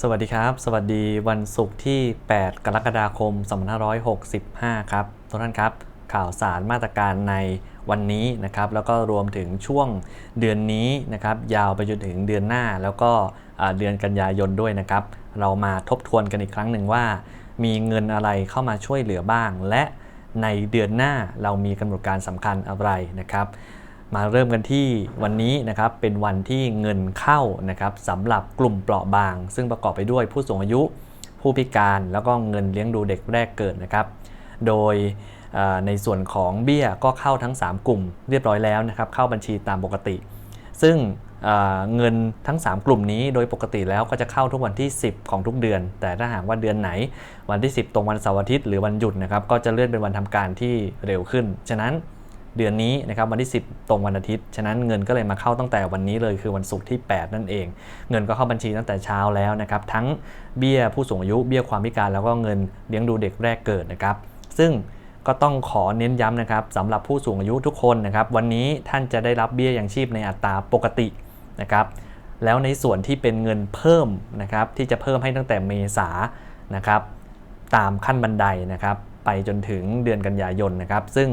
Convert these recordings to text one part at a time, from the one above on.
สวัสดีครับ สวัสดีวันศุกร์ที่ 8 กรกฎาคม 2565 ครับทุกท่านครับ ข่าวสารมาตรการในวันนี้นะครับ แล้วก็รวมถึงช่วงเดือนนี้นะครับ ยาวไปจนถึงเดือนหน้าแล้วก็เดือนกันยายนด้วยนะครับ เรามาทบทวนกันอีกครั้งหนึ่งว่า มีเงินอะไรเข้ามาช่วยเหลือบ้าง และในเดือนหน้าเรามีกำหนดการสำคัญอะไรนะครับ มาเริ่มกันที่วันนี้นะครับเป็นวันที่เงินเข้านะครับสำหรับกลุ่มเปราะบาง ซึ่งประกอบไปด้วยผู้สูงอายุ ผู้พิการแล้วก็เงินเลี้ยงดูเด็กแรกเกิดนะครับ โดยในส่วนของเบี้ยก็เข้าทั้ง 3 กลุ่มเรียบร้อยแล้วนะครับเข้าบัญชีตามปกติ ซึ่งเงินทั้ง 3 กลุ่มนี้โดยปกติแล้วก็จะเข้าทุกวันที่ 10 ของทุกเดือน แต่ถ้าหากว่าเดือนไหน วันที่ 10 ตรงวันเสาร์อาทิตย์หรือวันหยุดนะครับก็จะเลื่อนเป็นวันทำการที่เร็วขึ้น ฉะนั้น เดือนนี้นะครับวันที่ 10 ตรงวันอาทิตย์ ฉะนั้นเงินก็เลยมาเข้าตั้งแต่วันนี้เลยคือวันศุกร์ที่ 8 นั่นเอง เงินก็เข้าบัญชีตั้งแต่เช้าแล้วนะครับทั้งเบี้ยผู้สูงอายุเบี้ยความพิการแล้วก็เงินเลี้ยงดูเด็กแรกเกิดนะครับซึ่งก็ต้องขอเน้นย้ำนะครับสำหรับผู้สูงอายุทุกคนนะครับวันนี้ท่านจะได้รับเบี้ยยังชีพในอัตราปกตินะครับแล้วในส่วนที่เป็นเงินเพิ่มนะครับที่จะเพิ่มให้ตั้งแต่เมษานะครับตามขั้นบันไดนะครับไปจนถึงเดือนกันยายนนะครับ ซึ่ง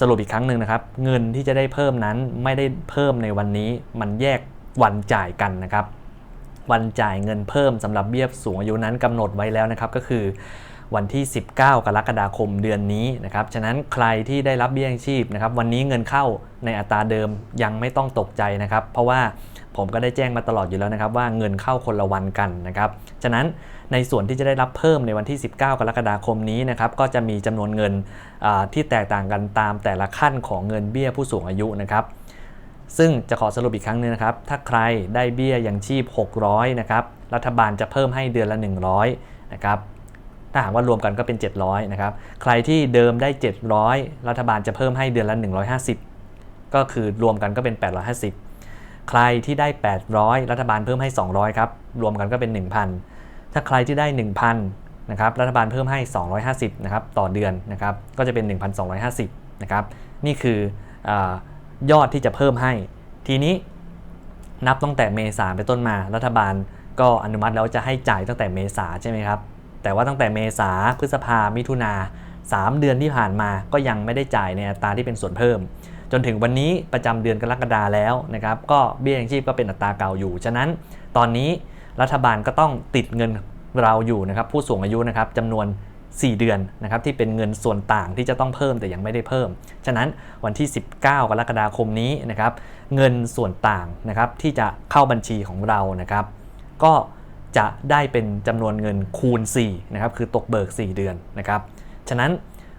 สรุปอีกครั้งหนึ่งนะครับ เงินที่จะได้เพิ่มนั้นไม่ได้เพิ่มในวันนี้มันแยกวันจ่ายกันนะครับ วันจ่ายเงินเพิ่มสำหรับเบี้ยสูงอายุนั้นกำหนดไว้แล้วนะครับ ก็คือ วันที่ 19 กรกฎาคมเดือนนี้นะครับ ฉะนั้นใครที่ได้รับเบี้ยยังชีพนะครับ วันนี้เงินเข้าในอัตราเดิมยังไม่ต้องตกใจนะครับ เพราะว่าผมก็ได้แจ้งมาตลอดอยู่แล้วนะครับว่าเงินเข้าคนละวันกันนะครับ ฉะนั้นในส่วนที่จะได้รับเพิ่มในวันที่ 19 กรกฎาคมนี้นะครับก็จะมีจำนวนเงินที่แตกต่างกันตามแต่ละขั้นของเงินเบี้ยผู้สูงอายุนะครับ ซึ่งจะขอสรุปอีกครั้งหนึงนะครับ ถ้าใครได้เบี้ยยังชีพ 600 นะครับ รัฐบาลจะเพิ่มให้เดือนละ 100 นะครับ ถ้าหากว่ารวมกันก็เป็น 700นะครับใครที่เดิมได้ 700 รัฐบาลจะเพิ่มให้เดือนละ 150 ก็คือรวมกันก็เป็น 850 ใครที่ได้ 800 รัฐบาลเพิ่มให้ 200ครับรวมกันก็เป็น 1,000 ถ้าใครที่ได้ 1,000นะครับรัฐบาลเพิ่มให้ 250นะครับต่อเดือนนะครับก็จะเป็น 1,250นะครับนี่คืออยอดที่จะเพิ่มให้ ทีนี้นับตั้งแต่เมษาเป็นต้นมารัฐบาลก็อนุมัติแล้วจะให้จ่ายตั้งแต่เมษาใช่ไหมครับ แต่ว่าตั้งแต่เมษาพฤษภามิถุนา3 เดือนที่ผ่านมาก็ยังไม่ได้จ่ายในอัตราที่เป็นส่วนเพิ่ม จนถึงวันนี้ประจำเดือนกรกฎาแล้วนะครับก็เบี้ยยังชีพก็เป็นอัตราเก่าอยู่ ฉะนั้นตอนนี้รัฐบาลก็ต้องติดเงินเราอยู่นะครับผู้สูงอายุนะครับจำนวน 4 เดือนนะครับที่เป็นเงินส่วนต่างที่จะต้องเพิ่มแต่ยังไม่ได้เพิ่ม ฉะนั้นวันที่ 19 กรกฎาคมนี้นะครับเงินส่วนต่างนะครับที่จะเข้าบัญชีของเรานะครับ ก็ จะได้เป็นจำนวนเงินคูณ4นะครับคือตกเบิก 4 เดือนนะครับฉะนั้น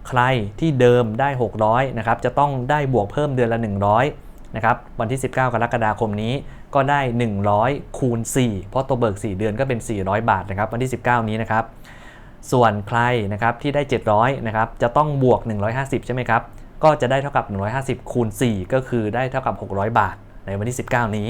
ใครที่เดิมได้ 600นะครับจะต้องได้บวกเพิ่มเดือนละ 100นะครับวันที่ 19 กรกฎาคมนี้ก็ได้ 100 คูณ 4 เพราะตัวเบิก 4 เดือนก็เป็น 400 บาทนะครับวันที่ 19 นี้นะครับ ส่วนใครนะครับที่ได้ 700นะครับจะต้องบวก 150 ใช่ไหมครับ ก็จะได้เท่ากับ 150 คูณ 4 ก็คือได้เท่ากับ 600 บาทในวันที่ 19 นี้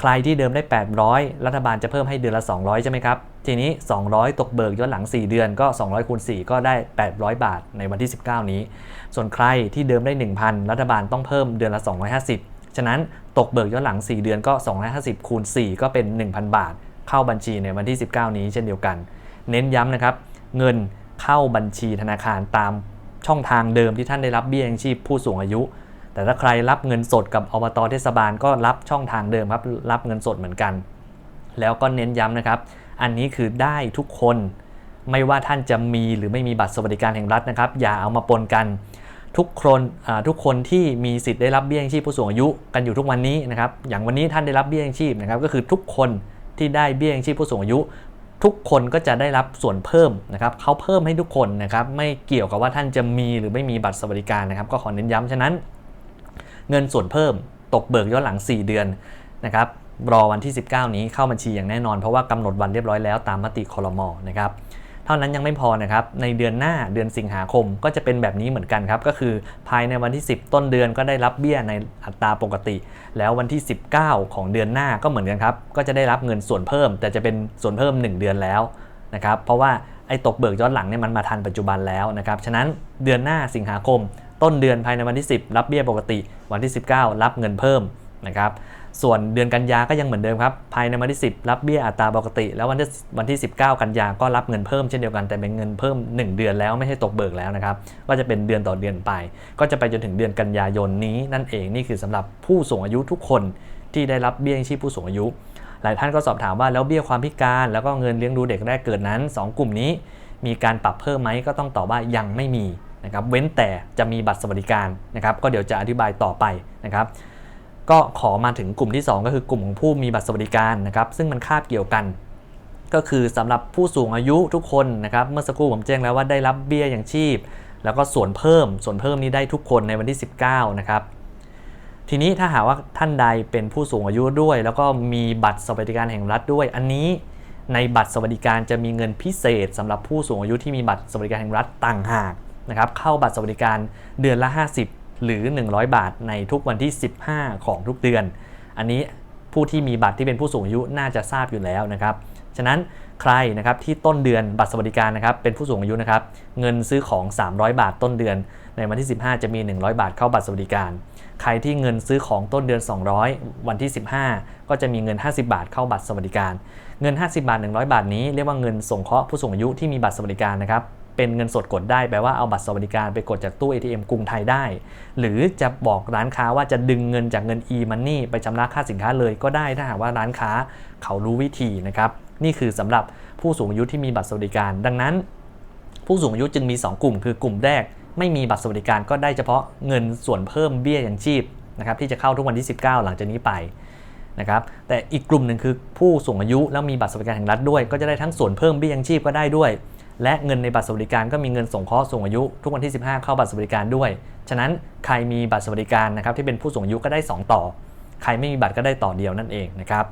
ใครที่เดิมได้ 800 รัฐบาลจะเพิ่มให้เดือนละ 200 ใช่ไหมครับ ทีนี้ 200 ตกเบิกย้อนหลัง 4 เดือนก็ 200คูณ4ก็ได้ 800 บาทในวันที่ 19 นี้ ส่วนใครที่เดิมได้ 1,000 รัฐบาลต้องเพิ่มเดือนละ 250 ฉะนั้นตกเบิกย้อนหลัง 4 เดือนก็ 250คูณ4ก็เป็น 1,000 บาท เข้าบัญชีในวันที่ 19 นี้เช่นเดียวกัน เน้นย้ำนะครับ เงินเข้าบัญชีธนาคารตามช่องทางเดิมที่ท่านได้รับเบี้ยยังชีพผู้สูงอายุ แต่ถ้าใครรับเงินสดกับอบตเทศบาลก็รับช่องทางเดิมครับรับเงินสดเหมือนกัน แล้วก็เน้นย้ำนะครับ อันนี้คือได้ทุกคนไม่ว่าท่านจะมีหรือไม่มีบัตรสวัสดิการแห่งรัฐนะครับ อย่าเอามาปนกัน ทุกคนทุกคนที่มีสิทธิ์ได้รับเบี้ยยังชีพผู้สูงอายุกันอยู่ทุกวันนี้นะครับ อย่างวันนี้ท่านได้รับเบี้ยยังชีพนะครับ ก็คือทุกคนที่ได้เบี้ยยังชีพผู้สูงอายุ ทุกคนก็จะได้รับส่วนเพิ่มนะครับเขาเพิ่มให้ทุกคนนะครับ ไม่เกี่ยวกับว่าท่านจะมีหรือไม่มีบัตรสวัสดิการนะครับ ก็ขอเน้นย้ำฉะนั้น เงินส่วนเพิ่มตกเบิกย้อนหลัง 4 เดือนนะครับรอวันที่ 19 นี้เข้าบัญชีอย่างแน่นอน เพราะว่ากำหนดวันเรียบร้อยแล้วตามมติคอรมอนะครับเท่านั้นยังไม่พอนะครับในเดือนหน้าเดือนสิงหาคมก็จะเป็นแบบนี้เหมือนกันครับ ก็คือภายในวันที่ 10 ต้นเดือนก็ได้รับเบี้ยในอัตราปกติ แล้ววันที่ 19 ของเดือนหน้าก็เหมือนกันครับ ก็จะได้รับเงินส่วนเพิ่ม แต่จะเป็นส่วนเพิ่ม 1 เดือนแล้วนะครับเพราะว่าไอ้ตกเบิกย้อนหลังเนี่ยมันมาทันปัจจุบันแล้วนะครับฉะนั้นเดือนหน้าสิงหาคม ต้นเดือนภายในวันที่ 10 รับเบี้ยปกติ วันที่ 19 รับเงินเพิ่มนะครับส่วนเดือนกันยาก็ยังเหมือนเดิมครับภายในวันที่ 10 รับเบี้ยอัตราปกติ แล้ววันที่วันที่ 19 กันยาก็รับเงินเพิ่มเช่นเดียวกันแต่เป็นเงินเพิ่ม 1 เดือนแล้วไม่ใช่ตกเบิกแล้วนะครับก็จะเป็นเดือนต่อเดือนไป ก็จะไปจนถึงเดือนกันยายนนี้นั่นเองนี่คือสำหรับผู้สูงอายุทุกคนที่ได้รับเบี้ยยังชีพผู้สูงอายุ หลายท่านก็สอบถามว่าแล้วเบี้ยความพิการแล้วก็เงินเลี้ยงดูเด็กแรกเกิดนั้น 2 กลุ่มนี้ มีการปรับเพิ่มไหมก็ต้องตอบว่ายังไม่มี นะครับเว้นแต่จะมีบัตรสวัสดิการนะครับก็เดี๋ยวจะอธิบายต่อไปนะครับก็ขอมาถึงกลุ่มที่ 2 ก็คือกลุ่มของผู้มีบัตรสวัสดิการนะครับซึ่งมันคาบเกี่ยวกัน ก็คือสำหรับผู้สูงอายุทุกคนนะครับเมื่อสักครู่ผมแจ้งแล้วว่าได้รับเบี้ยอย่างชีพ แล้วก็ส่วนเพิ่มส่วนเพิ่มนี้ได้ทุกคนในวันที่ 19นะครับทีนี้ถ้าหากว่าท่านใดเป็นผู้สูงอายุด้วย แล้วก็มีบัตรสวัสดิการแห่งรัฐด้วย อันนี้ในบัตรสวัสดิการจะมีเงินพิเศษสำหรับผู้สูงอายุที่มีบัตรสวัสดิการแห่งรัฐต่างหาก นะครับเข้าบัตรสวัสดิการเดือนละ 50 หรือ 100 บาทในทุกวันที่ 15 ของทุกเดือน อันนี้ผู้ที่มีบัตรที่เป็นผู้สูงอายุน่าจะทราบอยู่แล้วนะครับฉะนั้นใครนะครับที่ต้นเดือนบัตรสวัสดิการนะครับเป็นผู้สูงอายุนะครับเงินซื้อของ 300 บาทต้นเดือน ในวันที่ 15 จะมี 100 บาทเข้าบัตรสวัสดิการ ใครที่เงินซื้อของต้นเดือน 200 วันที่ 15 ก็จะมีเงิน 50 บาทเข้าบัตรสวัสดิการ เงิน 50 บาท 100 บาทนี้เรียกว่าเงินสงเคราะห์ผู้สูงอายุที่มีบัตรสวัสดิการนะครับ เป็นเงินสดกดได้แปลว่าเอาบัตรสวัสดิการไปกดจากตู้ ATM กรุงไทยได้ หรือจะบอกร้านค้าว่าจะดึงเงินจากเงิน e-money ไปชำระค่าสินค้าเลยก็ได้ถ้าหากว่าร้านค้าเขารู้วิธีนะครับนี่คือสำหรับผู้สูงอายุที่มีบัตรสวัสดิการ ดังนั้น ผู้สูงอายุจึงมี 2 กลุ่ม คือกลุ่มแรก ไม่มีบัตรสวัสดิการก็ได้เฉพาะเงินส่วนเพิ่มเบี้ยยังชีพนะครับที่จะเข้าทุกวันที่ 19 หลังจากนี้ไปนะครับแต่อีกกลุ่มหนึ่งคือผู้สูงอายุแล้วมีบัตรสวัสดิการแห่งรัฐด้วย ก็จะได้ทั้งส่วนเพิ่มเบี้ยยังชีพก็ได้ด้วย และเงินในบัตรสวัสดิการก็มีเงินส่งเคราะห์สูงอายุ ทุกวันที่ 15 เข้าบัตรสวัสดิการด้วย ฉะนั้นใครมีบัตรสวัสดิการนะครับที่เป็นผู้สูงอายุก็ได้ 2 ต่อ ใครไม่มีบัตรก็ได้ต่อเดียวนั่นเองนะครับ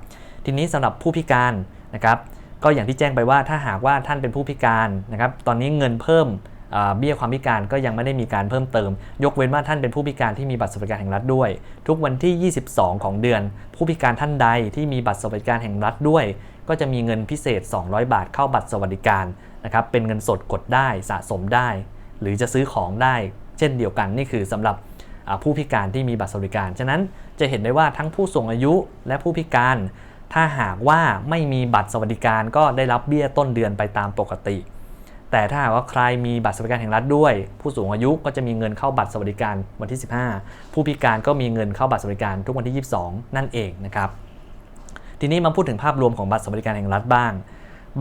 ทีนี้สำหรับผู้พิการนะครับก็อย่างที่แจ้งไปว่าถ้าหากว่าท่านเป็นผู้พิการนะครับตอนนี้เงินเพิ่มเบี้ยความพิการก็ยังไม่ได้มีการเพิ่มเติม ยกเว้นว่าท่านเป็นผู้พิการที่มีบัตรสวัสดิการแห่งรัฐด้วย ทุกวันที่ 22 ของเดือน ผู้พิการท่านใดที่มีบัตรสวัสดิการแห่งรัฐด้วย ก็จะมีเงินพิเศษ 200 บาทเข้าบัตรสวัสดิการ นะครับเป็นเงินสดกดได้สะสมได้ หรือจะซื้อของได้ เช่นเดียวกันนี่คือสำหรับผู้พิการที่มีบัตรสวัสดิการ ฉะนั้นจะเห็นได้ว่าทั้งผู้สูงอายุและผู้พิการ ถ้าหากว่าไม่มีบัตรสวัสดิการก็ได้รับเบี้ยต้นเดือนไปตามปกติ แต่ถ้าหากว่าใครมีบัตรสวัสดิการแห่งรัฐด้วย ผู้สูงอายุก็จะมีเงินเข้าบัตรสวัสดิการวันที่ 15 ผู้พิการก็มีเงินเข้าบัตรสวัสดิการทุกวันที่ 22 นั่นเองนะครับ ทีนี้มาพูดถึงภาพรวมของบัตรสวัสดิการแห่งรัฐบ้าง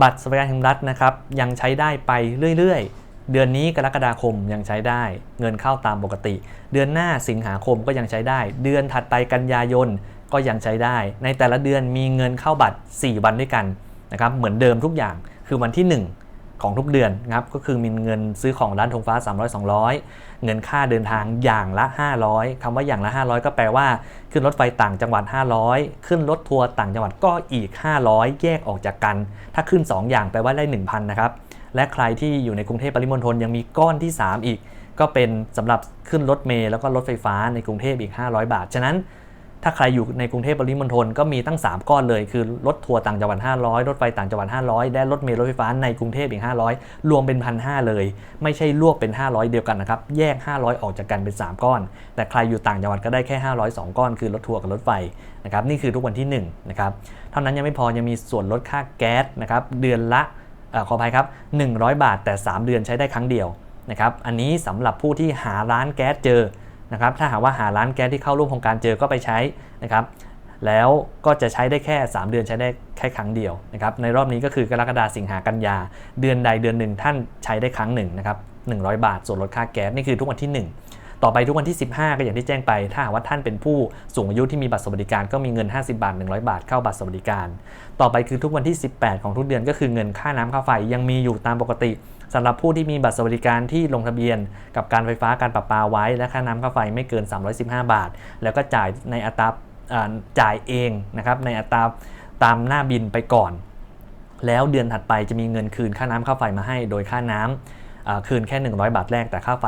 บัตรสวัสดิการแห่งรัฐนะครับยังใช้ได้ไปเรื่อยๆ เดือนนี้กรกฎาคมยังใช้ได้ เงินเข้าตามปกติ เดือนหน้าสิงหาคมก็ยังใช้ได้ เดือนถัดไปกันยายนก็ยังใช้ได้ ในแต่ละเดือนมีเงินเข้าบัตร 4 วันด้วยกันนะครับเหมือนเดิมทุกอย่างคือวันที่ 1 ของทุกเดือนนะครับก็คือมีเงินซื้อของร้านธงฟ้า 300 200 เงินค่าเดินทางอย่างละ 500คำว่าอย่างละ 500 ก็แปลว่า ขึ้นรถไฟต่างจังหวัด 500 ขึ้นรถทัวร์ต่างจังหวัดก็อีก 500 แยกออกจากกัน ถ้าขึ้น 2 อย่างแปลว่าได้ 1,000 นะครับ และใครที่อยู่ในกรุงเทพปริมณฑลยังมีก้อนที่ 3 อีก ก็เป็นสำหรับขึ้นรถเมล์แล้วก็รถไฟฟ้าในกรุงเทพอีก 500 บาท ฉะนั้น ถ้าใครอยู่ในกรุงเทพปริมณฑลก็มีตั้ง 3 ก้อนเลย คือรถทัวร์ต่างจังหวัด 500 รถไฟต่างจังหวัด 500 และรถเมล์รถไฟฟ้าในกรุงเทพอีก 500 รวมเป็น 1,500 เลย ไม่ใช่รวบเป็น 500 เดียวกันนะครับ แยก 500 ออกจากกันเป็น 3 ก้อน แต่ใครอยู่ต่างจังหวัดก็ได้แค่ 500 2 ก้อน คือรถทัวร์กับรถไฟนะครับ นี่คือทุกวันที่1นะครับ เท่านั้นยังไม่พอยังมีส่วนลดค่าแก๊สนะครับเดือนละอขออภัยครับ 100 บาทแต่ 3 เดือนใช้ได้ครั้งเดียวนะครับ อันนี้สำหรับผู้ที่หาร้านแก๊สเจอ นะครับถ้าหากว่าหาร้านแก๊สที่เข้าร่วมโครงการเจอก็ไปใช้นะครับแล้วก็จะใช้ได้แค่ 3 เดือนใช้ได้แค่ครั้งเดียวนะครับในรอบนี้ก็คือกรกฎาสิงหากันยา เดือนใดเดือนหนึ่งท่านใช้ได้ครั้งหนึ่งนะครับ100 บาทส่วนลดค่าแก๊สนี่คือทุกวันที่ 1 ต่อไปทุกวันที่ 15 ก็อย่างที่แจ้งไป ถ้าหากว่าท่านเป็นผู้สูงอายุที่มีบัตรสวัสดิการก็มีเงิน 50 บาท 100 บาทเข้าบัตรสวัสดิการ ต่อไปคือทุกวันที่ 18 ของทุกเดือนก็คือเงินค่าน้ำค่าไฟยังมีอยู่ตามปกติสำหรับผู้ที่มีบัตรสวัสดิการที่ลงทะเบียน กับการไฟฟ้าการประปาไว้ และค่าน้ำค่าไฟไม่เกิน 315 บาท แล้วก็จ่ายในอัตราจ่ายเองนะครับในอัตราตามหน้าบินไปก่อน แล้วเดือนถัดไปจะมีเงินคืนค่าน้ำค่าไฟมาให้ โดยค่าน้ำคืนแค่ 100 บาทแรกแต่ค่าไฟ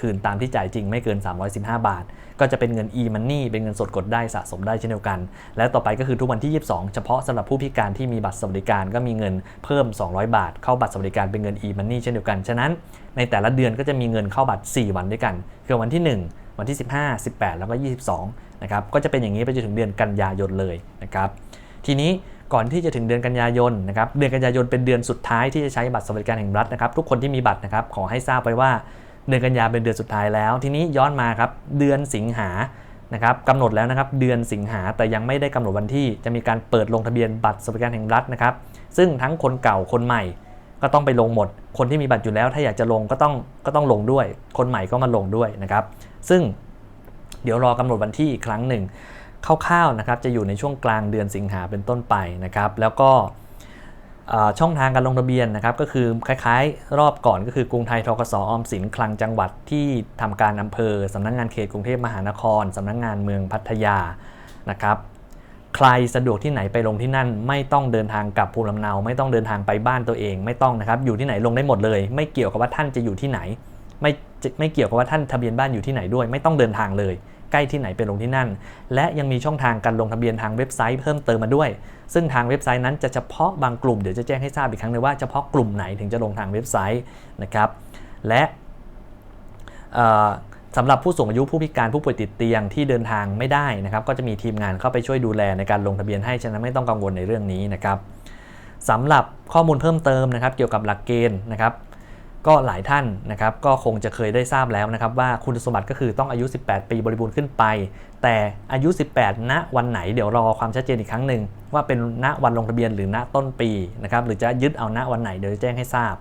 คืนตามที่จ่ายจริงไม่เกิน 315 บาท ก็จะเป็นเงิน e-money เป็นเงินสดกดได้สะสมได้เช่นเดียวกัน และต่อไปก็คือทุกวันที่ 22 เฉพาะสำหรับผู้พิการที่มีบัตรสวัสดิการก็มีเงินเพิ่ม 200 บาท เข้าบัตรสวัสดิการเป็นเงิน e-money เช่นเดียวกัน ฉะนั้นในแต่ละเดือนก็จะมีเงินเข้าบัตร 4 วันด้วยกัน คือวันที่ 1 วันที่ 15 18 แล้วก็ 22 นะครับ ก็จะเป็นอย่างนี้ไปจนถึงเดือนกันยายนเลยนะครับ ทีนี้ก่อนที่จะถึงเดือนกันยายนนะครับ เดือนกันยายนเป็นเดือนสุดท้ายที่จะใช้บัตรสวัสดิการแห่งรัฐนะครับ ทุกคนที่มีบัตรนะครับ ขอให้ทราบไว้ว่า เดือนกันยาเป็นเดือนสุดท้ายแล้ว ทีนี้ย้อนมาครับเดือนสิงหานะครับกำหนดแล้วนะครับเดือนสิงหาแต่ยังไม่ได้กำหนดวันที่จะมีการเปิดลงทะเบียนบัตรสวัสดิการแห่งรัฐนะครับ ซึ่งทั้งคนเก่าคนใหม่ก็ต้องไปลงหมด คนที่มีบัตรอยู่แล้ว ถ้าอยากจะลงก็ต้องก็ต้องลงด้วย คนใหม่ก็มาลงด้วยนะครับ ซึ่งเดี๋ยวรอกำหนดวันที่อีกครั้งหนึ่งคร่าวๆนะครับจะอยู่ในช่วงกลางเดือนสิงหาเป็นต้นไปนะครับ แล้วก็ ช่องทางการลงทะเบียนนะครับก็คือคล้ายๆ รอบก่อนก็คือกรุงไทยทกสออมสินคลังจังหวัดที่ทำการอำเภอสำนักงงานเขตกรุงเทพมหานครสำนักงงานเมืองพัทยานะครับใครสะดวกที่ไหนไปลงที่นั่น ไม่ต้องเดินทางกลับภูมิลำเนา ไม่ต้องเดินทางไปบ้านตัวเองไม่ต้องนะครับอยู่ที่ไหนลงได้หมดเลย ไม่เกี่ยวกับว่าท่านจะอยู่ที่ไหน ไม่ไม่เกี่ยวกับว่าท่านทะเบียนบ้านอยู่ที่ไหนด้วย ไม่ต้องเดินทางเลย ใกล้ที่ไหนไปลงที่นั่น และยังมีช่องทางการลงทะเบียนทางเว็บไซต์เพิ่มเติมมาด้วย ซึ่งทางเว็บไซต์นั้นจะเฉพาะบางกลุ่มเดี๋ยวจะแจ้งให้ทราบอีกครั้งนึงว่าเฉพาะกลุ่มไหนถึงจะลงทางเว็บไซต์นะครับ และสำหรับผู้สูงอายุผู้พิการผู้ป่วยติดเตียงที่เดินทางไม่ได้นะครับ ก็จะมีทีมงานเข้าไปช่วยดูแลในการลงทะเบียนให้ฉะนั้นไม่ต้องกังวลในเรื่องนี้นะครับสำหรับข้อมูลเพิ่มเติมนะครับ เกี่ยวกับหลักเกณฑ์นะครับ ก็หลายท่านนะครับก็คงจะเคยได้ทราบแล้วนะครับว่าคุณสมบัติก็คือต้องอายุ 18 ปีบริบูรณ์ขึ้นไป แต่อายุ 18 ณ วันไหนเดี๋ยวรอความชัดเจนอีกครั้งหนึ่งว่าเป็นณวันลงทะเบียนหรือณต้นปีนะครับหรือจะยึดเอาณวันไหนเดี๋ยวจะแจ้งให้ทราบ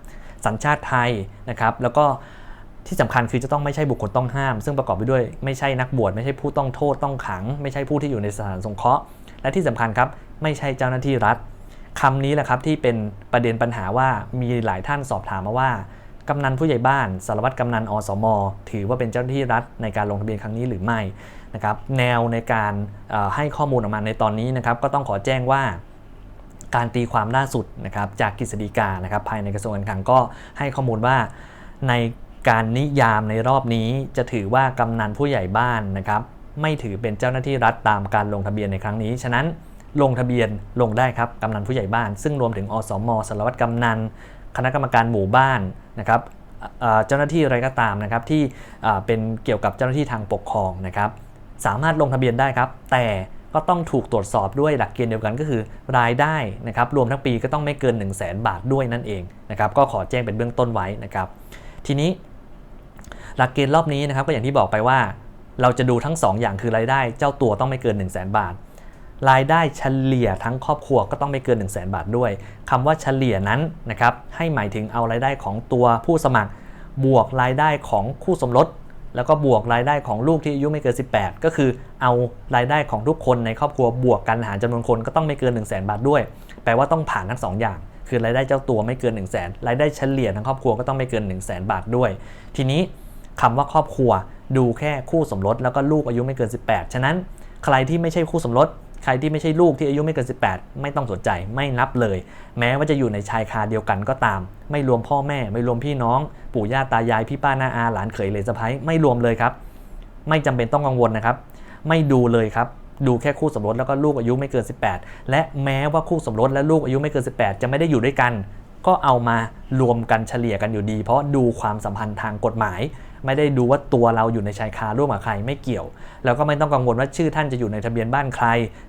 สัญชาติไทยนะครับแล้วก็ที่สำคัญคือจะต้องไม่ใช่บุคคลต้องห้าม ซึ่งประกอบไปด้วยไม่ใช่นักบวชไม่ใช่ผู้ต้องโทษต้องขัง ไม่ใช่ผู้ที่อยู่ในสถานสงเคราะห์ และที่สำคัญครับไม่ใช่เจ้าหน้าที่รัฐคำนี้แหละครับที่เป็นประเด็นปัญหาว่ามีหลายท่านสอบถามมาว่า กำนันผู้ใหญ่บ้าน สารวัตรกำนันอสม ถือว่าเป็นเจ้าหน้าที่รัฐในการลงทะเบียนครั้งนี้หรือไม่นะครับแนวในการให้ข้อมูลออกมาในตอนนี้นะครับก็ต้องขอแจ้งว่าการตีความล่าสุดนะครับจากกฤษฎีกานะครับภายในกระทรวงการคลังก็ให้ข้อมูลว่าในการนิยามในรอบนี้จะถือว่ากำนันผู้ใหญ่บ้านนะครับไม่ถือเป็นเจ้าหน้าที่รัฐตามการลงทะเบียนในครั้งนี้ ฉะนั้นลงทะเบียนลงได้ครับกำนันผู้ใหญ่บ้าน ซึ่งรวมถึงอสมสารวัตรกำนัน คณะกรรมการหมู่บ้าน นะครับเจ้าหน้าที่อะไรก็ตามนะครับที่เป็นเกี่ยวกับเจ้าหน้าที่ทางปกครองนะครับสามารถลงทะเบียนได้ครับ แต่ก็ต้องถูกตรวจสอบด้วยหลักเกณฑ์เดียวกันก็คือ รายได้นะครับรวมทั้งปีก็ต้องไม่เกิน 1 0 0 0 0แบาทด้วยนั่นเองนะครับก็ขอแจ้งเป็นเบื้องต้นไว้นะครับ ทีนี้หลักเกณฑ์รอบนี้นะครับก็อย่างที่บอกไปว่า เราจะดูทั้ง 2ออย่างคือรายได้ เจ้าตัวต้องไม่เกิน 1 0 0 0 0แบาท รายได้เฉลี่ยทั้งครอบครัวก็ต้องไม่เกิน 1 0 0 0 0แบาทด้วยคำว่าเฉลี่ยนั้นนะครับให้หมายถึงเอารายได้ของตัวผู้สมัคร บวกรายได้ของคู่สมรส แล้วก็บวกรายได้ของลูกที่อายุไม่เกิน 18 ก็คือเอารายได้ของทุกคนในครอบครัวบวกกันหารจำนวนคนก็ต้องไม่เกิน 1 0 0 0 0แบาทด้วย แปลว่าต้องผ่านทั้ง 2 อย่างคือรายได้เจ้าตัวไม่เกิน 1 0 0 0 0แสนรายได้เฉลี่ยทั้งครอบครัวก็ต้องไม่เกิน 1 0 0 0 0แบาทด้วย ทีนี้คำว่าครอบครัวดูแค่คู่สมรสแล้วก็ลูกอายุไม่เกิน 18 ฉะนั้นใครที่ไม่ใช่คู่สมรส ใครที่ไม่ใช่ลูกที่อายุไม่เกิน 18 ไม่ต้องสนใจไม่นับเลย แม้ว่าจะอยู่ในชายคาเดียวกันก็ตาม ไม่รวมพ่อแม่ ไม่รวมพี่น้อง ปู่ย่าตายายพี่ป้าน้าอาหลานเขยเลสะพ้ายไม่รวมเลยครับ ไม่จำเป็นต้องกังวลนะครับ ไม่ดูเลยครับดูแค่คู่สมรสแล้วก็ลูกอายุไม่เกิน 18 และแม้ว่าคู่สมรสและลูกอายุไม่เกิน 18 จะไม่ได้อยู่ด้วยกัน ก็เอามารวมกันเฉลี่ยกันอยู่ดี เพราะดูความสัมพันธ์ทางกฎหมาย ไม่ได้ดูว่าตัวเราอยู่ในชายคาร่วมกับใครไม่เกี่ยว แล้วก็ไม่ต้องกังวลว่าชื่อท่านจะอยู่ในทะเบียนบ้านใคร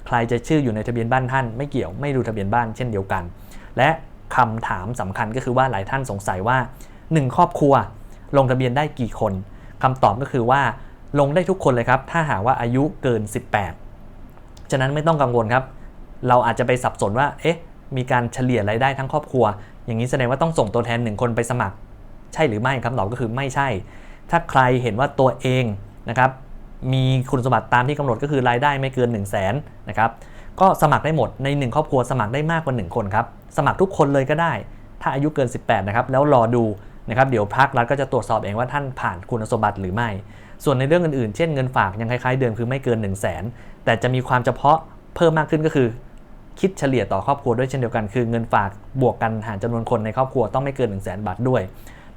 ใครจะชื่ออยู่ในทะเบียนบ้านท่าน ไม่เกี่ยวไม่ดูทะเบียนบ้านเช่นเดียวกัน และคำถามสำคัญก็คือว่าหลายท่านสงสัยว่า 1 ครอบครัว ลงทะเบียนได้กี่คนคำตอบก็คือว่าลงได้ทุกคนเลยครับ ถ้าหากว่าอายุเกิน 18 ฉะนั้นไม่ต้องกังวลครับ เราอาจจะไปสับสนว่า เอ๊ะ มีการเฉลี่ยรายได้ทั้งครอบครัว อย่างนี้แสดงว่าต้องส่งตัวแทนหนึ่งคนไปสมัคร ใช่หรือไม่คำตอบก็คือไม่ใช่ ถ้าใครเห็นว่าตัวเองนะครับมีคุณสมบัติตามที่กำหนดก็คือรายได้ไม่เกิน 1 0 0 0 0แสนนะครับก็สมัครได้หมดใน 1 ครอบครัวสมัครได้มากกว่า 1 คนครับสมัครทุกคนเลยก็ได้ ถ้าอายุเกิน 18นะครับแล้วรอดูนะครับเดี๋ยวภาครัฐก็จะตรวจสอบเองว่าท่านผ่านคุณสมบัติหรือไม่ ส่วนในเรื่องอื่นๆ เช่นเงินฝากยังคล้ายๆเดิมคือไม่เกิน 1 0 0 0 0แสนแต่จะมีความเฉพาะเพิ่มมากขึ้นก็คือ คิดเฉลี่ยต่อครอบครัวด้วยเช่นเดียวกันคือเงินฝากบวกกันหารจำนวนคนในครอบครัวต้องไม่เกิน 1 0 0 0 0แสนบาทด้วย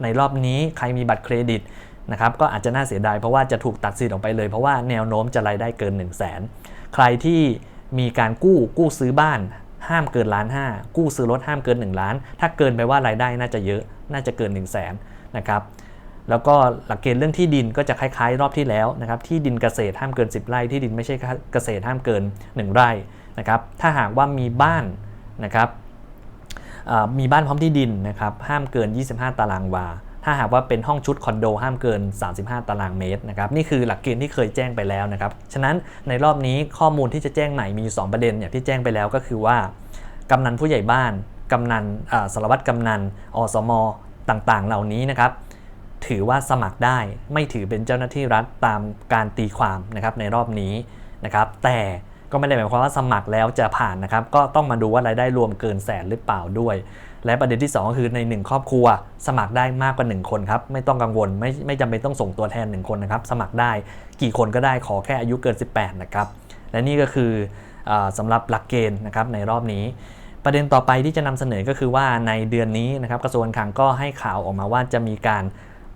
ในรอบนี้ใครมีบัตรเครดิต นะครับก็อาจจะน่าเสียดายเพราะว่าจะถูกตัดสิทธิ์ออกไปเลย เพราะว่าแนวโน้มจะรายได้เกิน 1 0 0 0 0แสนใครที่มีการกู้กู้ซื้อบ้าน ห้ามเกินล้านห้ากู้ซื้อรถห้ามเกิน 1 ล้าน ถ้าเกินไปว่ารายได้น่าจะเยอะน่าจะเกิน 1 0 0 0 0แสนนะครับแล้วก็หลักเกณฑ์เรื่องที่ดินก็จะคล้ายๆ รอบที่แล้วนะครับที่ดินเกษตรห้ามเกิน 10 ไร่ที่ดินไม่ใช่เกษตรห้ามเกิน 1 ไร่นะครับถ้าหากว่ามีบ้านนะครับมีบ้านพร้อมที่ดินนะครับห้ามเกิน 25 ตารางวา ถ้าหากว่าเป็นห้องชุดคอนโดห้ามเกิน 35 ตารางเมตรนะครับนี่คือหลักเกณฑ์ที่เคยแจ้งไปแล้วนะครับฉะนั้นในรอบนี้ข้อมูลที่จะแจ้งใหม่มีอยู่2ประเด็นอย่างที่แจ้งไปแล้วก็คือว่ากำนันผู้ใหญ่บ้านกำนันสารวัตรกำนันอสมต่างๆ เหล่านี้นะครับถือว่าสมัครได้ไม่ถือเป็นเจ้าหน้าที่รัฐตามการตีความนะครับในรอบนี้นะครับแต่ก็ไม่ได้หมายความว่าสมัครแล้วจะผ่านนะครับก็ต้องมาดูว่ารายได้รวมเกินแสนหรือเปล่าด้วย และประเด็นที่2ก็คือใน 1 ครอบครัว สมัครได้มากกว่า 1 คนครับ ไม่ต้องกังวลไม่ไม่จำเป็นต้องส่งตัวแทน 1 คนนะครับ สมัครได้กี่คนก็ได้ขอแค่อายุเกิน 18 นะครับ และนี่ก็คืออสำหรับหลักเกณฑ์นะครับในรอบนี้ ประเด็นต่อไปที่จะนำเสนอก็คือว่าในเดือนนี้นะครับกระทรวงการคลังก็ให้ข่าวออกมาว่าจะมีการ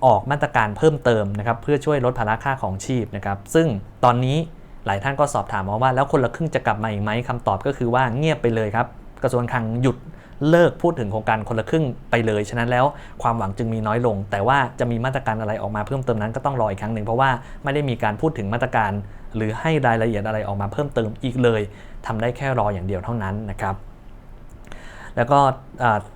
ออกมาตรการเพิ่มเติมนะครับเพื่อช่วยลดภาระค่าของชีพนะครับซึ่งตอนนี้หลายท่านก็สอบถามมาว่า แล้วคนละครึ่งจะกลับมาอีกไหมคำตอบก็คือว่าเงียบไปเลยครับกระทรวงคลังหยุด เลิกพูดถึงโครงการคนละครึ่งไปเลย ฉะนั้นแล้วความหวังจึงมีน้อยลง แต่ว่าจะมีมาตรการอะไรออกมาเพิ่มเติมนั้นก็ต้องรออีกครั้งหนึ่งเพราะว่าไม่ได้มีการพูดถึงมาตรการ หรือให้รายละเอียดอะไรออกมาเพิ่มเติมอีกเลยทำได้แค่รออย่างเดียวเท่านั้นนะครับแล้วก็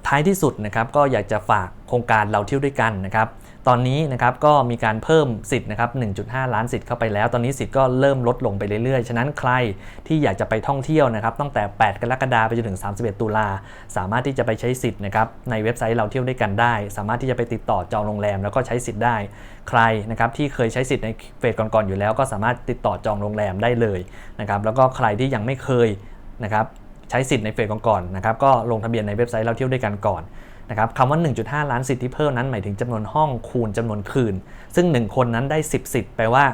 ท้ายที่สุดนะครับก็อยากจะฝากโครงการเราเที่ยวด้วยกันนะครับ ตอนนี้นะครับก็มีการเพิ่มสิทธิ์นะครับ 1.5 ล้านสิทธิ์เข้าไปแล้ว ตอนนี้สิทธิ์ก็เริ่มลดลงไปเรื่อยๆ ฉะนั้นใครที่อยากจะไปท่องเที่ยวนะครับตั้งแต่ 8 กรกฎาคมไปจนถึง 31 ตุลาสามารถที่จะไปใช้สิทธิ์นะครับในเว็บไซต์เราเที่ยวด้วยกันได้ สามารถที่จะไปติดต่อจองโรงแรมแล้วก็ใช้สิทธิ์ได้ ใครนะครับที่เคยใช้สิทธิ์ในเฟสก่อนๆอยู่แล้วก็สามารถติดต่อจองโรงแรมได้เลยนะครับแล้วก็ใครที่ยังไม่เคยนะครับใช้สิทธิ์ในเฟสก่อนๆนะครับก็ลงทะเบียนในเว็บไซต์เราเที่ยวด้วยกันก่อน นะครับคำว่า 1.5 ล้านสิทธิ์ที่เพิ่มนั้นหมายถึงจำนวนห้องคูณจำนวนคืน ซึ่ง 1 คนนั้นได้ 10 สิทธิ์แปลว่า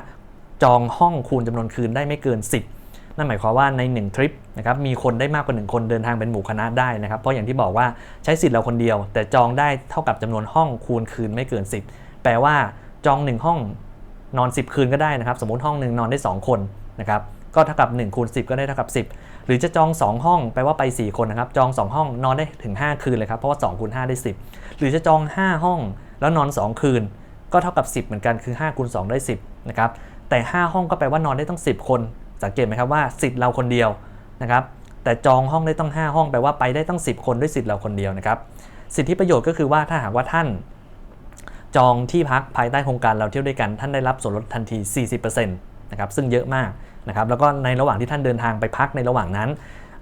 จองห้องคูณจำนวนคืนได้ไม่เกิน 10นั่นหมายความว่าใน1ทริปนะครับมีคนได้มากกว่า 1 คนเดินทางเป็นหมู่คณะได้นะครับเพราะอย่างที่บอกว่าใช้สิทธิ์เราคนเดียว แต่จองได้เท่ากับจำนวนห้องคูณคืนไม่เกิน 10 แปลว่าจอง 1 ห้องนอน 10 คืนก็ได้นะครับ สมมติห้องหนึ่งนอนได้ 2 คนนะครับก็เท่ากับ1คูณ10 ก็ได้เท่ากับ 10 หรือจะจอง 2 ห้องแปลว่าไป 4 คนนะครับ จอง 2 ห้องนอนได้ถึง 5 คืนเลยครับ เพราะว่า2คูณ5ได้ 10 หรือจะจอง 5 ห้องแล้วนอน 2 คืน ก็เท่ากับ 10 เหมือนกันคือ5คูณ2ได้ 10นะครับแต่ 5 ห้องก็แปลว่านอนได้ต้อง 10 คน สังเกตไหมครับว่าสิทธิ์เราคนเดียวนะครับแต่จองห้องได้ต้อง 5 ห้องแปลว่าไปได้ต้อง 10 คนด้วยสิทธิ์เราคนเดียวนะครับสิทธิประโยชน์ก็คือว่าถ้าหากว่าท่านจองที่พักภายใต้โครงการเราเที่ยวด้วยกันท่านได้รับส่วนลดทันที 40%นะครับซึ่งเยอะมาก นะครับแล้วก็ในระหว่างที่ท่านเดินทางไปพักในระหว่างนั้น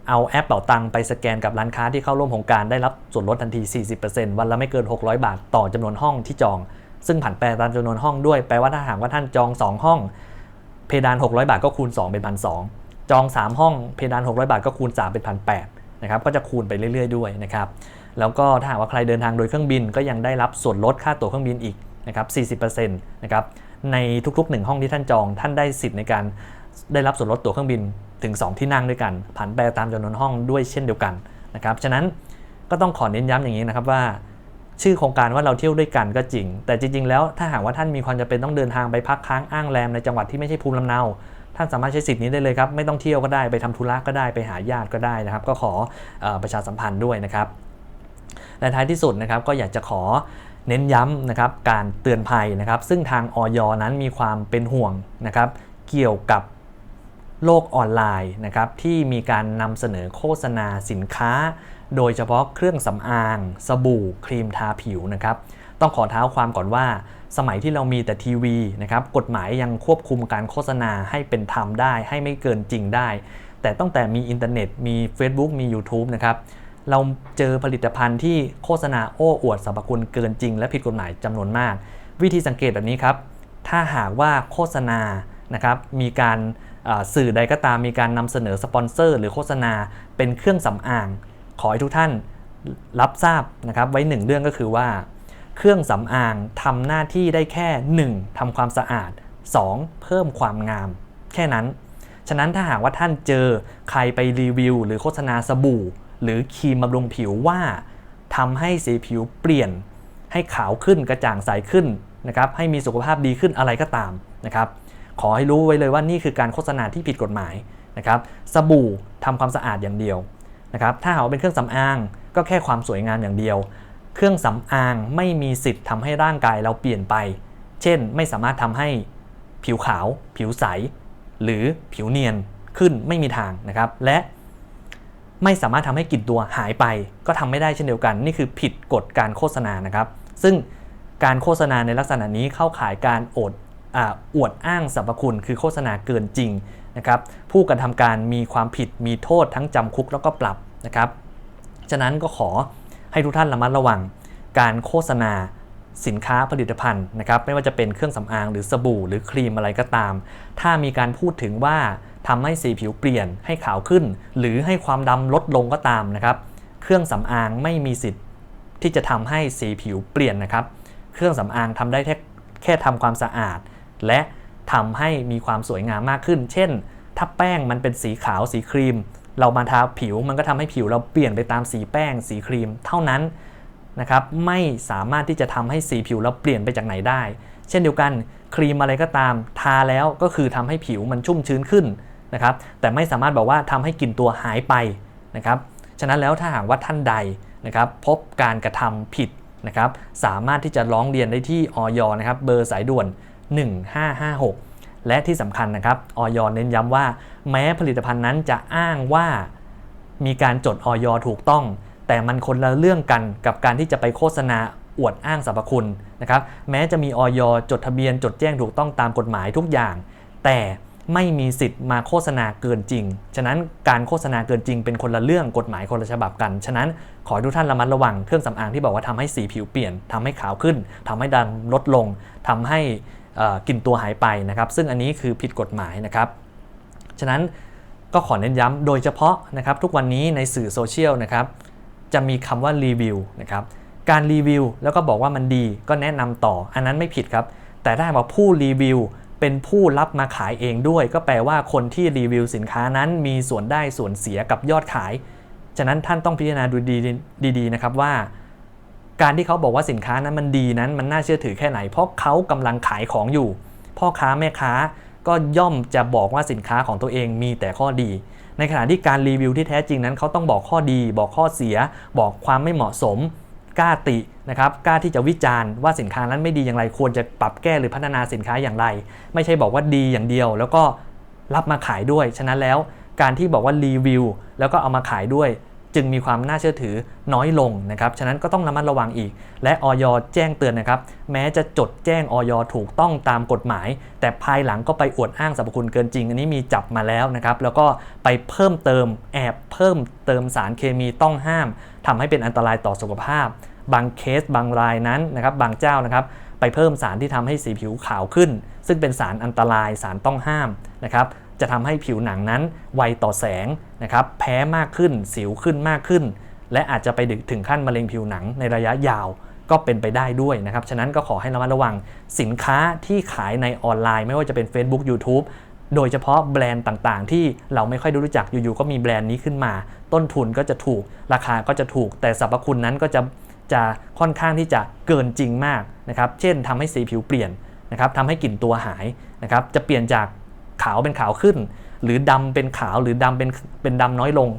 เอาแอปเป๋าตังไปสแกนกับร้านค้าที่เข้าร่วมโครงการได้รับส่วนลดทันที 40%วันละไม่เกิน 600 บาท ต่อจำนวนห้องที่จอง ซึ่งผันแปรตามจำนวนห้องด้วยแปลว่าถ้าหากว่าท่านจอง 2 ห้อง เพดาน 600 บาทก็คูณ 2 เป็น1,200จอง 3 ห้องเพดาน 600 บาทก็คูณ 3 เป็น1,800นะครับก็จะคูณไปเรื่อย ๆ ด้วยนะครับแล้วก็ถ้าหากว่าใครเดินทางโดยเครื่องบินก็ยังได้รับส่วนลดค่าตั๋วเครื่องบินอีกนะครับ40%นะครับในทุกๆ 1 ห้องที่ท่านจอง ท่านได้สิทธิ์ในการ ได้รับส่วนลดตั๋วเครื่องบินถึง 2 ที่นั่งด้วยกัน ผันแปรตามจำนวนห้องด้วยเช่นเดียวกันนะครับฉะนั้นก็ต้องขอเน้นย้ำอย่างนี้นะครับว่า ชื่อโครงการว่าเราเที่ยวด้วยกันก็จริง แต่จริง ๆ แล้วถ้าหากว่าท่านมีความจำเป็นต้องเดินทางไปพักค้างอ้างแรมในจังหวัดที่ไม่ใช่ภูมิลำเนาท่านสามารถใช้สิทธิ์นี้ได้เลยครับ ไม่ต้องเที่ยวก็ได้ไปทำธุระก็ได้ไปหาญาติก็ได้นะครับ ก็ขออประชาสัมพันธ์ด้วยนะครับและท้ายที่สุดนะครับก็อยากจะขอเน้นย้ำนะครับการเตือนภัยนะครับ ซึ่งทางออยนั้นมีความเป็นห่วงนะครับ เกี่ยวกับ โลกออนไลน์นะครับที่มีการนำเสนอโฆษณาสินค้า โดยเฉพาะเครื่องสำอาง สบู่ ครีมทาผิวนะครับต้องขอเท้าความก่อนว่า สมัยที่เรามีแต่ทีวีนะครับกฎหมายยังควบคุมการโฆษณาให้เป็นธรรมได้ ให้ไม่เกินจริงได้ แต่ตั้งแต่มีอินเทอร์เน็ตมี Facebook มี YouTube นะครับเราเจอผลิตภัณฑ์ที่โฆษณาโอ้อวดสรรพคุณเกินจริง และผิดกฎหมายจำนวนมาก วิธีสังเกตแบบนี้ครับ ถ้าหากว่าโฆษณานะครับมีการ สื่อใดก็ตามมีการนำเสนอสปอนเซอร์หรือโฆษณาเป็นเครื่องสำอาง ขอให้ทุกท่านรับทราบนะครับไว้หนึ่งเรื่องก็คือว่า เครื่องสำอางทำหน้าที่ได้แค่ 1. ทำความสะอาด 2. เพิ่มความงาม แค่นั้น ฉะนั้นถ้าหากว่าท่านเจอใครไปรีวิว หรือโฆษณาสบู่ หรือครีมบำรุงผิวว่าทำให้สีผิวเปลี่ยน ให้ขาวขึ้นกระจ่างใสขึ้นนะครับให้มีสุขภาพดีขึ้นอะไรก็ตามนะครับ ขอให้รู้ไว้เลยว่านี่คือการโฆษณาที่ผิดกฎหมายนะครับสบู่ทำความสะอาดอย่างเดียวนะครับถ้าหากเป็นเครื่องสำอางก็แค่ความสวยงามอย่างเดียว เครื่องสำอางไม่มีสิทธิ์ทำให้ร่างกายเราเปลี่ยนไป เช่น ไม่สามารถทำให้ผิวขาว ผิวใส หรือผิวเนียนขึ้นไม่มีทางนะครับ และไม่สามารถทำให้กลิ่นตัวหายไป ก็ทำไม่ได้เช่นเดียวกัน นี่คือผิดกฎการโฆษณานะครับ ซึ่งการโฆษณาในลักษณะนี้เข้าข่ายการโอด ออวดอ้างสรรพคุณ คือโฆษณาเกินจริงนะครับผู้กระทำการมีความผิดมีโทษทั้งจำคุกแล้วก็ปรับนะครับฉะนั้นก็ขอให้ทุกท่านระมัดระวังการโฆษณาสินค้าผลิตภัณฑ์นะครับไม่ว่าจะเป็นเครื่องสำอางหรือสบู่หรือครีมอะไรก็ตาม ถ้ามีการพูดถึงว่าทำให้สีผิวเปลี่ยนให้ขาวขึ้น หรือให้ความดำลดลงก็ตามนะครับเครื่องสำอางไม่มีสิทธิ์ที่จะทำให้สีผิวเปลี่ยนนะครับ เครื่องสำอางทำได้แค่แค่ทำความสะอาด และทำให้มีความสวยงามมากขึ้น เช่น ถ้าแป้งมันเป็นสีขาวสีครีม เรามาทาผิวมันก็ทำให้ผิวเราเปลี่ยนไปตามสีแป้งสีครีม เท่านั้นนะครับไม่สามารถที่จะทำให้สีผิวเราเปลี่ยนไปจากไหนได้ เช่นเดียวกันครีมอะไรก็ตาม ทาแล้วก็คือทำให้ผิวมันชุ่มชื้นขึ้นนะครับแต่ไม่สามารถบอกว่าทำให้กลิ่นตัวหายไปนะครับฉะนั้นแล้วถ้าหากว่าท่านใดนะครับพบการกระทำผิดนะครับสามารถที่จะร้องเรียนได้ที่ออยนะครับเบอร์สายด่วน 1556 และที่สำคัญนะครับออยเน้นย้ำว่า แม้ผลิตภัณฑ์นั้นจะอ้างว่ามีการจดออยถูกต้อง แต่มันคนละเรื่องกันกับการที่จะไปโฆษณาอวดอ้างสรรพคุณนะครับแม้จะมีออยจดทะเบียนจดแจ้งถูกต้องตามกฎหมายทุกอย่าง แต่ไม่มีสิทธิ์มาโฆษณาเกินจริง ฉะนั้นการโฆษณาเกินจริงเป็นคนละเรื่องกฎหมายคนละฉบับกัน ฉะนั้นขอทุกท่านระมัดระวังเครื่องสำอางที่บอกว่าทำให้สีผิวเปลี่ยนทำให้ขาวขึ้นทำให้ดำลดลงทำให้ กลิ่นตัวหายไปนะครับ ซึ่งอันนี้คือผิดกฎหมายนะครับ ฉะนั้นก็ขอเน้นย้ำโดยเฉพาะนะครับทุกวันนี้ในสื่อโซเชียลนะครับจะมีคำว่ารีวิวนะครับการรีวิวแล้วก็บอกว่ามันดีก็แนะนำต่อ อันนั้นไม่ผิดครับ แต่ถ้าหากว่าผู้รีวิวเป็นผู้รับมาขายเองด้วย ก็แปลว่าคนที่รีวิวสินค้านั้นมีส่วนได้ส่วนเสียกับยอดขาย ฉะนั้นท่านต้องพิจารณาดูดีดีๆนะครับว่า การที่เขาบอกว่าสินค้านั้นมันดีนั้นมันน่าเชื่อถือแค่ไหน เพราะเขากำลังขายของอยู่ พ่อค้าแม่ค้าก็ย่อมจะบอกว่าสินค้าของตัวเองมีแต่ข้อดี ในขณะที่การรีวิวที่แท้จริงนั้นเขาต้องบอกข้อดี บอกข้อเสีย บอกความไม่เหมาะสมกล้าตินะครับกล้าที่จะวิจารณ์ว่าสินค้านั้นไม่ดีอย่างไร ควรจะปรับแก้หรือพัฒนาสินค้าอย่างไร ไม่ใช่บอกว่าดีอย่างเดียว แล้วก็รับมาขายด้วย ฉะนั้นแล้วการที่บอกว่ารีวิวแล้วก็เอามาขายด้วย จึงมีความน่าเชื่อถือน้อยลงนะครับ ฉะนั้นก็ต้องระมัดระวังอีก และออยแจ้งเตือนนะครับ แม้จะจดแจ้งออยถูกต้องตามกฎหมาย แต่ภายหลังก็ไปอวดอ้างสรรพคุณเกินจริง อันนี้มีจับมาแล้วนะครับ แล้วก็ไปเพิ่มเติมแอบเพิ่มเติมสารเคมีต้องห้ามทำให้เป็นอันตรายต่อสุขภาพ บางเคสบางรายนั้นนะครับ บางเจ้านะครับ ไปเพิ่มสารที่ทำให้สีผิวขาวขึ้น ซึ่งเป็นสารอันตรายสารต้องห้ามนะครับ จะทำให้ผิวหนังนั้นไวต่อแสงนะครับแพ้มากขึ้นสิวขึ้นมากขึ้น และอาจจะไปถึงขั้นมะเร็งผิวหนังในระยะยาวก็เป็นไปได้ด้วยนะครับ ฉะนั้นก็ขอให้ระมัดระวังสินค้าที่ขายในออนไลน์ ไม่ว่าจะเป็น Facebook YouTube โดยเฉพาะแบรนด์ต่างๆ ที่เราไม่ค่อยได้รู้จักอยู่ๆก็มีแบรนด์นี้ขึ้นมา ต้นทุนก็จะถูกราคาก็จะถูก แต่สรรพคุณนั้นก็จะจะค่อนข้างที่จะเกินจริงมากนะครับ เช่นทำให้สีผิวเปลี่ยนนะครับทำให้กลิ่นตัวหายนะครับ จะเปลี่ยนจาก ขาวเป็นขาวขึ้น หรือดำเป็นขาวหรือดำเป็นเป็นดำน้อยลง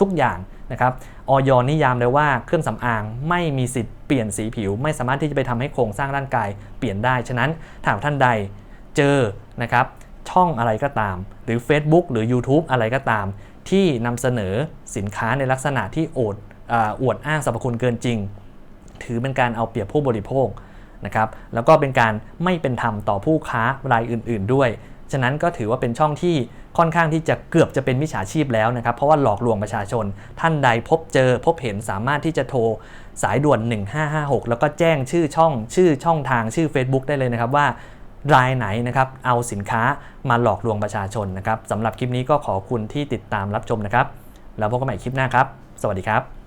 ทุกอย่างนะครับออยนิยามเลยว่าเครื่องสำอางไม่มีสิทธิ์เปลี่ยนสีผิว ไม่สามารถที่จะไปทำให้โครงสร้างร่างกายเปลี่ยนได้ ฉะนั้นถาหากท่านใดเจอนะครับช่องอะไรก็ตาม หรือ Facebook หรือ YouTube อะไรก็ตาม ที่นำเสนอสินค้าในลักษณะที่โอดออวดอ้างสรรพคุณเกินจริง ถือเป็นการเอาเปรียบผู้บริโภคนะครับแล้วก็เป็นการไม่เป็นธรรมต่อผู้ค้ารายอื่น ๆ ด้วย ฉะนั้นก็ถือว่าเป็นช่องที่ค่อนข้างที่จะเกือบจะเป็นมิจฉาชีพแล้วนะครับ เพราะว่าหลอกลวงประชาชน ท่านใดพบเจอพบเห็นสามารถที่จะโทรสายด่วน 1556 แล้วก็แจ้งชื่อช่อง ชื่อช่องทางชื่อ Facebook ได้เลยนะครับว่ารายไหนนะครับเอาสินค้ามาหลอกลวงประชาชนนะครับสำหรับคลิปนี้ก็ขอบคุณที่ติดตามรับชมนะครับ แล้วพบกันใหม่คลิปหน้าครับ สวัสดีครับ